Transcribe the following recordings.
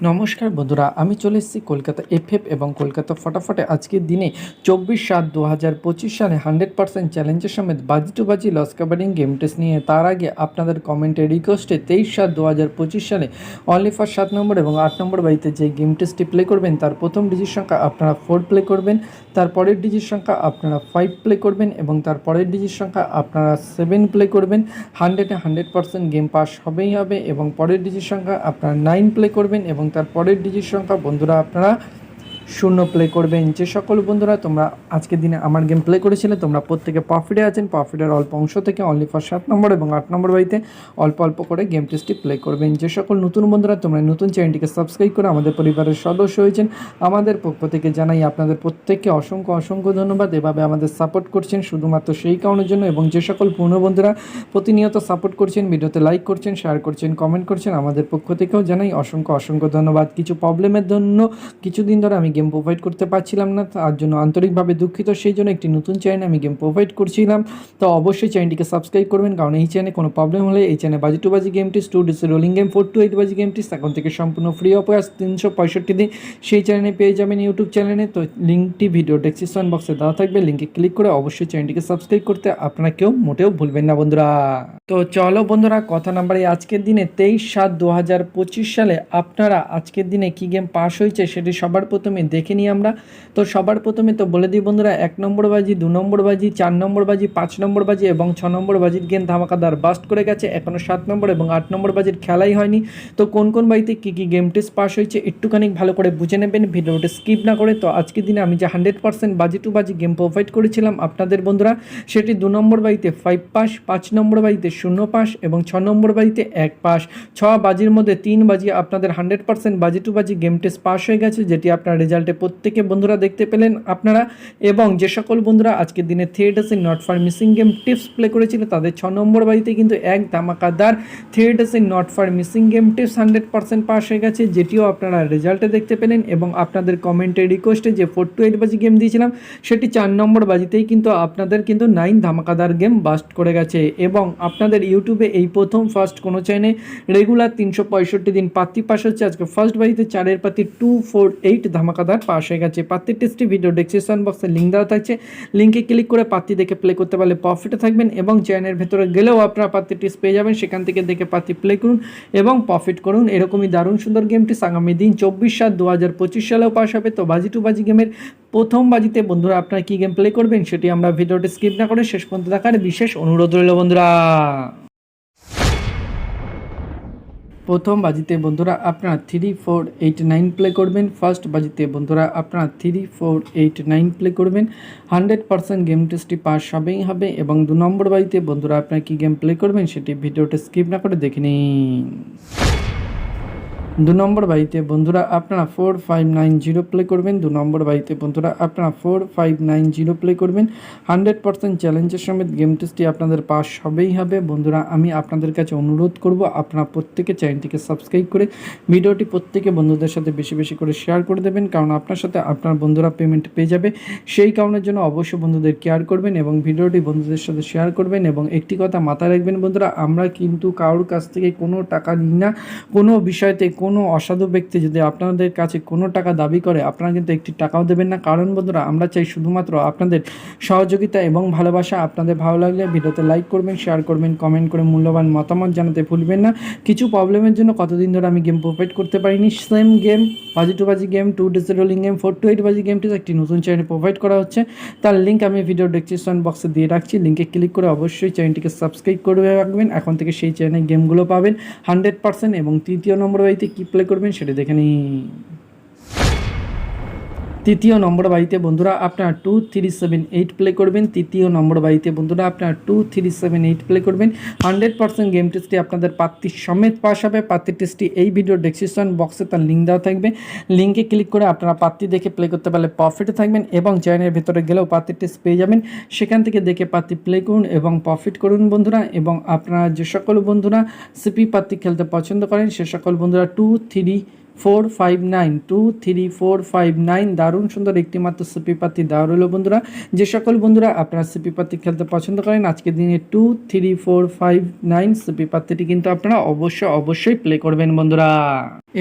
নমস্কার বন্ধুরা, আমি চলে এসেছি কলকাতা এফএফ এবং কলকাতা ফটাফটে। আজকের দিনে চব্বিশ সাত দু হাজার পঁচিশ সালে হান্ড্রেড পার্সেন্ট চ্যালেঞ্জের সমেত বাজি টু বাজি লস কাবাডিং গেম টেস্ট নিয়ে। তার আগে আপনাদের কমেন্টে রিকোয়েস্টে তেইশ সাত দু হাজার পঁচিশ সালে অনলি ফর সাত নম্বর এবং আট নম্বর বাড়িতে যে গেম টেস্টটি প্লে করবেন, তার প্রথম ডিজিট সংখ্যা আপনারা ফোর প্লে করবেন, তার পরের ডিজিট সংখ্যা আপনারা ফাইভ প্লে করবেন এবং তার পরের ডিজিট সংখ্যা আপনারা সেভেন প্লে করবেন। হান্ড্রেডে হান্ড্রেড পার্সেন্ট গেম পাস হবেই হবে এবং পরের ডিজিট সংখ্যা আপনারা নাইন প্লে করবেন এবং তার পরের ডিজিট সংখ্যা বন্ধুরা আপনারা শূন্য প্লে করবেন যে সকল বন্ধুরা, তোমরা আজকের দিনে আমার গেম প্লে করেছিলে, তোমরা প্রত্যেকে প্রফিটে আছেন। প্রফিটের অল্প অংশ থেকে অনলি ফর সাত নম্বর এবং আট নম্বর বাড়িতে অল্প অল্প করে গেম টেস্টটি প্লে করবেন যে সকল নতুন বন্ধুরা, তোমরা নতুন চ্যানেলটিকে সাবস্ক্রাইব করে আমাদের পরিবারের সদস্য হয়েছেন। আমাদের পক্ষ থেকে জানাই আপনাদের প্রত্যেককে অসংখ্য অসংখ্য ধন্যবাদ। এভাবে আমাদের সাপোর্ট করছেন শুধুমাত্র সেই কারণের জন্য এবং যে সকল পূর্ণ বন্ধুরা প্রতিনিয়ত সাপোর্ট করছেন, ভিডিওতে লাইক করছেন শেয়ার করছেন কমেন্ট করছেন, আমাদের পক্ষ থেকেও জানাই অসংখ্য অসংখ্য ধন্যবাদ। কিছু প্রবলেমের জন্য কিছুদিন ধরে আমি গেম প্রোভাইড করতে পারছিলাম না, তার জন্য আন্তরিকভাবে দুঃখিত। সেই জন্য একটি নতুন চ্যানেল আমি গেম প্রোভাইড করছিলাম। তো অবশ্যই চ্যানেলটিকে সাবস্ক্রাইব করবেন, কারণ এই চ্যানেলে কোনো প্রবলেম হলে এই চ্যানেলে বাজি টু বাজি গেমটি DC rolling game four two eight বাজি গেমটি এখন থেকে সম্পূর্ণ ফ্রি অফ আস তিনশো পঁয়ষট্টি দিন। সেই চ্যানেলে পেয়ে যাবেন ইউটিউব চ্যানেলে তো লিঙ্কটি ভিডিও ডেসক্রিপশন বক্সে দেওয়া থাকবে লিঙ্কে ক্লিক করে অবশ্যই চ্যানেলটিকে সাবস্ক্রাইব করতে আপনারা কেউ মোটেও ভুলবেন না, বন্ধুরা। তো চলো বন্ধুরা, কথা নাম্বারে আজকের দিনে তেইশ সাত দু সালে আপনারা আজকের দিনে কী গেম পাস হয়েছে, সেটি সবার প্রথমে দেখে নিই আমরা। তো সবার প্রথমে তো বলে দিই বন্ধুরা, এক নম্বর বাজি, দু নম্বর বাজি, চার নম্বর বাজি, পাঁচ নম্বর বাজি এবং ছ নম্বর বাজির গেম ধামাকাদার বাস্ট করে গেছে এখনও সাত নম্বর এবং আট নম্বর বাজির খেলাই হয়নি। তো কোন কোন বাড়িতে কী কী গেম টেস্ট পাস হয়েছে একটুখানি ভালো করে বুঝে নেবেন, ভিডিওটা স্কিপ না করে। তো আজকের দিনে আমি যে হান্ড্রেড পার্সেন্ট বাজি টু বাজি গেম প্রোভাইড করেছিলাম আপনাদের বন্ধুরা, সেটি দু নম্বর বাড়িতে ফাইভ পাস পাঁচ নম্বর বাড়িতে শূন্য পাস এবং ছ নম্বর বাড়িতে এক পাস ছ বাজির মধ্যে তিন বাজি আপনাদের হান্ড্রেড পার্সেন্ট বাজি টু বাজি গেম টেস্ট পাস হয়ে গেছে, যেটি আপনার রেজাল্টে প্রত্যেকে বন্ধুরা দেখতে পেলেন আপনারা এবং যে সকল বন্ধুরা আজকের দিনে থিয়েটার্সে not for missing game tips play করেছিল, তাদের ছ নম্বর বাড়িতে কিন্তু এক ধামাকাদার থিয়েটার্সে not for missing game tips hundred percent pass হয়ে গেছে, যেটিও আপনারা রেজাল্টে দেখতে পেলেন এবং আপনাদের কমেন্টে রিকোয়েস্টে যে ফোর টু এইট বাজি গেম দিয়েছিলাম, সেটি চার নম্বর বাজিতেই কিন্তু আপনাদের কিন্তু নাইন ধামাকাদার গেম বাস্ট করে গেছে এবং আপনাদের ইউটিউবে এই প্রথম ফার্স্ট কোনো চ্যানে রেগুলার তিনশো পঁয়ষট্টি দিন পাত্তি পাস হচ্ছে। আজকে ফার্স্ট বাজিতে চারের পাতি টু ফোর এইট ধামাকাদার পাস হয়ে গেছে পাত্তির টেস্টটি ভিডিও ডেসক্রিপশন বক্সে লিঙ্ক দেওয়া থাকছে। লিঙ্কে ক্লিক করে পাত্তি দেখে প্লে করতে পারলে প্রফিটে থাকবেন এবং চ্যানেলের ভেতরে গেলেও আপনারা পাত্তি টেস্ট পেয়ে যাবেন। সেখান থেকে দেখে পাত্তি প্লে করুন এবং প্রফিট করুন। এরকমই দারুণ সুন্দর গেমটি আগামী দিন চব্বিশ সাত দু হাজার পঁচিশ সালেও পাস হবে। তো বাজি টু বাজি গেমের প্রথম বাজিতে বন্ধুরা আপনারা কী গেম প্লে করবেন সেটি আমরা ভিডিওটি স্কিপ না করে শেষ পর্যন্ত দেখার বিশেষ অনুরোধ রইল বন্ধুরা। প্রথম বাজিতে বন্ধুরা আপনারা three four eight nine play করবেন। ফার্স্ট বাজিতে বন্ধুরা আপনারা three four eight nine play করবেন। হান্ড্রেড পার্সেন্ট গেম টেস্টটি পাস হবেই হবে এবং দু নম্বর বাজিতে বন্ধুরা আপনারা কী গেম প্লে করবেন সেটি ভিডিওটা স্কিপ না করে দেখে নিন। দু নম্বর বাড়িতে বন্ধুরা আপনারা four five nine zero play করবেন। দু নম্বর বাড়িতে বন্ধুরা আপনারা four five nine zero play করবেন। হান্ড্রেড পার্সেন্ট চ্যালেঞ্জের সমেত গেম টেস্টটি আপনাদের পাস হবেই হবে। বন্ধুরা, আমি আপনাদের কাছে অনুরোধ করব, আপনারা প্রত্যেকে চ্যানেলটিকে সাবস্ক্রাইব করে ভিডিওটি প্রত্যেকে বন্ধুদের সাথে বেশি বেশি করে শেয়ার করে দেবেন। কারণ আপনার সাথে আপনার বন্ধুরা পেমেন্ট পেয়ে যাবে। সেই কারণের জন্য অবশ্যই বন্ধুদের কেয়ার করবেন এবং ভিডিওটি বন্ধুদের সাথে শেয়ার করবেন এবং একটি কথা মাথায় রাখবেন বন্ধুরা, আমরা কিন্তু কারোর কাছ থেকে কোনো টাকা নিই না। কোনো বিষয়তে কোনো অসাধু ব্যক্তি যদি আপনাদের কাছে কোনো টাকা দাবি করে, আপনারা কিন্তু একটি টাকাও দেবেন না। কারণ বন্ধুরা, আমরা চাই শুধুমাত্র আপনাদের সহযোগিতা এবং ভালোবাসা। আপনাদের ভালো লাগলে ভিডিওতে লাইক করবেন শেয়ার করবেন কমেন্ট করে মূল্যবান মতামত জানাতে ভুলবেন না। কিছু প্রবলেমের জন্য কতদিন ধরে আমি গেম প্রোভাইড করতে পারিনি। সেম গেম বাজি টু বাজি game two DC rolling game four two eight বাজি গেমটি একটি নতুন চ্যানেল প্রোভাইড করা হচ্ছে। তার লিঙ্ক আমি ভিডিও ডেসক্রিপশন বক্সে দিয়ে রাখছি। লিঙ্কে ক্লিক করে অবশ্যই চ্যানেলটিকে সাবস্ক্রাইব করে রাখবেন। এখন থেকে সেই চ্যানেলে গেমগুলো পাবেন। হান্ড্রেড পার্সেন্ট এবং তৃতীয় নম্বর বাড়িতে কী প্লে করবেন সেটা দেখে নিন তৃতীয় নম্বর বাড়িতে বন্ধুরা আপনার two three seven eight play করবেন। তৃতীয় নম্বর বাড়িতে বন্ধুরা আপনার two three seven eight play করবেন। হান্ড্রেড পার্সেন্ট গেম টেস্টটি আপনাদের পাত্রী সমেত পাস হবে। পাত্রী টেস্টটি এই ভিডিও ডেসক্রিপশন বক্সে তার লিঙ্ক দেওয়া থাকবে। লিঙ্কে ক্লিক করে আপনারা পাত্রী দেখে প্লে করতে পারলে প্রফিটে থাকবেন এবং চ্যানেলের ভেতরে গেলেও পাত্রী টেস্ট পেয়ে যাবেন। সেখান থেকে দেখে পাত্রী প্লে করুন এবং প্রফিট করুন বন্ধুরা এবং আপনারা যে সকল বন্ধুরা সিপি পাত্রী খেলতে পছন্দ করেন, সে সকল বন্ধুরা two three four five nine two three four five nine দারুণ সুন্দর একটি মাত্র সিপি দেওয়া রইল বন্ধুরা। যে সকল বন্ধুরা আপনারা সিপি পাতি খেলতে পছন্দ করেন, আজকের দিনে two three four five nine CP পাতিটি কিন্তু আপনারা অবশ্যই অবশ্যই প্লে করবেন বন্ধুরা।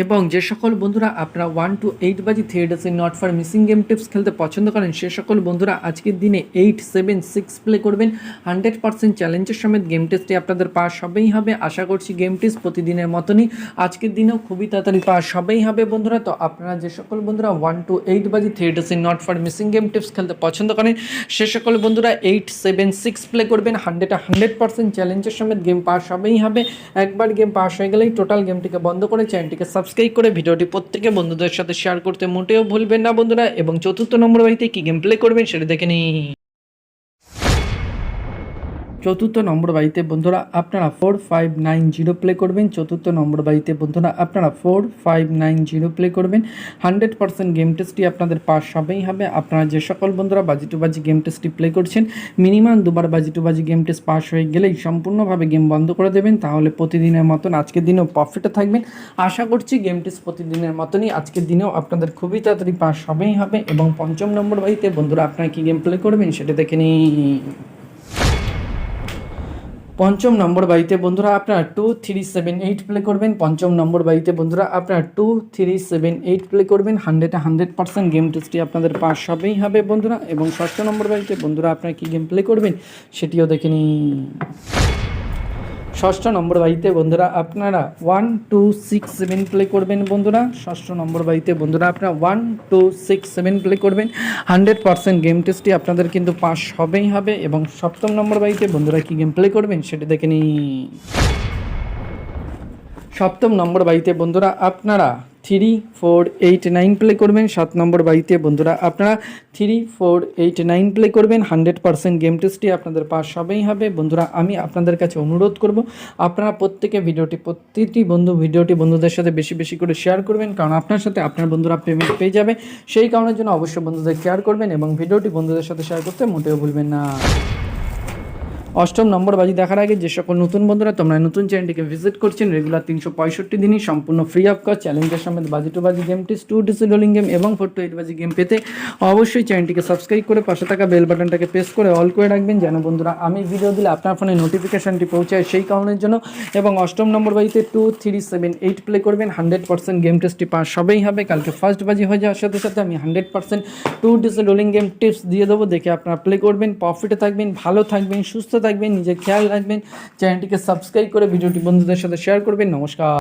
এবং যে সকল বন্ধুরা আপনারা ওয়ান টু এইট বাজি থিয়েটার্সে not for missing game tips খেলতে পছন্দ করেন, সে সকল বন্ধুরা আজকের দিনে এইট সেভেন সিক্স প্লে করবেন। হান্ড্রেড পার্সেন্ট চ্যালেঞ্জের সমেত গেম টেস্টে আপনাদের পাস হবেই হবে। আশা করছি গেম টেস্ট প্রতিদিনের মতনই আজকের দিনেও খুবই তাড়াতাড়ি পাস হবেই হবে বন্ধুরা। তো আপনারা যে সকল বন্ধুরা ওয়ান টু এইট বাজি থিয়েটার্সে not for missing game tips খেলতে পছন্দ করেন, সে সকল বন্ধুরা এইট সেভেন সিক্স প্লে করবেন। হান্ড্রেড হান্ড্রেড পার্সেন্ট চ্যালেঞ্জের সমেত গেম পাস হবেই হবে। একবার গেম পাস হয়ে গেলেই টোটাল গেমটিকে বন্ধ করে চ্যানেলটিকে সাবস্ক্রাইব করে ভিডিওটি প্রত্যেকে বন্ধুদের সাথে শেয়ার করতে মোটেও ভুলবেন না বন্ধুরা। এবং চতুর্থ নম্বর বাড়িতে কী গেম প্লে করবেন সেটা দেখে নিই চতুর্থ নম্বর বাড়িতে বন্ধুরা আপনারা four five nine zero play করবেন। চতুর্থ নম্বর বাড়িতে বন্ধুরা আপনারা four five nine zero play করবেন। হান্ড্রেড পার্সেন্ট গেম টেস্টটি আপনাদের পাস হবেই হবে। আপনারা যে সকল বন্ধুরা বাজি টু বাজি গেম টেস্টটি প্লে করছেন মিনিমাম দুবার বাজি টু বাজি গেম টেস্ট পাস হয়ে গেলেই সম্পূর্ণভাবে গেম বন্ধ করে দেবেন। তাহলে প্রতিদিনের মতন আজকের দিনেও প্রফিটে থাকবেন আশা করছি গেম টেস্ট প্রতিদিনের মতনই আজকের দিনেও আপনাদের খুবই তাড়াতাড়ি পাস হবেই হবে। এবং পঞ্চম নম্বর বাড়িতে বন্ধুরা আপনারা কি গেম প্লে করবেন সেটা দেখে নিই পঞ্চম নম্বর বাড়িতে বন্ধুরা আপনারা two three seven eight play করবেন। পঞ্চম নম্বর বাড়িতে বন্ধুরা আপনারা two three seven eight play করবেন। হান্ড্রেডে হান্ড্রেড পার্সেন্ট গেম টেস্টটি আপনাদের পাস হবেই হবে বন্ধুরা। এবং ষষ্ঠ নম্বর বাড়িতে বন্ধুরা আপনারা কী গেম প্লে করবেন সেটিও দেখে নিন। ষষ্ঠ নম্বর বাড়িতে বন্ধুরা আপনারা one two six seven play করবেন বন্ধুরা। ষষ্ঠ নম্বর বাড়িতে বন্ধুরা আপনারা one two six seven play করবেন। হান্ড্রেড পার্সেন্ট গেম টেস্টটি আপনাদের কিন্তু পাস হবেই হবে এবং সপ্তম নম্বর বাড়িতে বন্ধুরা কি গেম প্লে করবেন সেটি দেখে নিই সপ্তম নম্বর বাড়িতে বন্ধুরা আপনারা three four eight nine play করবেন, সাত নম্বর বাড়িতে বন্ধুরা আপনারা three four eight nine play করবেন, হান্ড্রেড পার্সেন্ট গেম টেস্টটি আপনাদের পাস হবেই হবে। বন্ধুরা, আমি আপনাদের কাছে অনুরোধ করব, আপনারা প্রত্যেকে ভিডিওটি, প্রতিটি বন্ধু ভিডিওটি বন্ধুদের সাথে বেশি বেশি করে শেয়ার করবেন, কারণ আপনার সাথে আপনার বন্ধুরা পেমেন্ট পেয়ে যাবে। সেই কারণের জন্য অবশ্যই বন্ধুদের শেয়ার করবেন এবং ভিডিওটি বন্ধুদের সাথে শেয়ার করতে মোটেও ভুলবেন না। অষ্টম নম্বর বাজি দেখার আগে যে সকল নতুন বন্ধুরা, তোমরা নতুন চ্যানেলটিকে ভিজিট করছেন রেগুলার তিনশো পঁয়ষট্টি দিনই সম্পূর্ণ ফ্রি অফ কস্ট চ্যালেঞ্জের সমেত বাজি টু বাজি game tips two DC rolling game এবং ফোর টু এইট বাজি গেম পেতে অবশ্যই চ্যানেলটিকে সাবস্ক্রাইব করে পাশে থাকা বেল বাটনটাকে প্রেস করে অল করে রাখবেন, যেন বন্ধুরা আমি ভিডিও দিলে আপনার ফোনে নোটিফিকেশানটি পৌঁছায় সেই কারণের জন্য এবং অষ্টম নম্বর বাজিতে two three seven eight play করবেন হান্ড্রেড পার্সেন্ট গেম টেস্টটি পাস হবেই হবে, কালকে ফার্স্ট বাজি হয়ে যাওয়ার সাথে সাথে আমি hundred percent two DC rolling game tips দিয়ে দেবো, দেখে আপনারা প্লে করবেন প্রফিটে থাকবেন, ভালো থাকবেন, সুস্থ থাকবেন নিজের খেয়াল রাখবেন চ্যানেলটিকে সাবস্ক্রাইব করে ভিডিওটি বন্ধুদের সাথে শেয়ার করবেন। নমস্কার।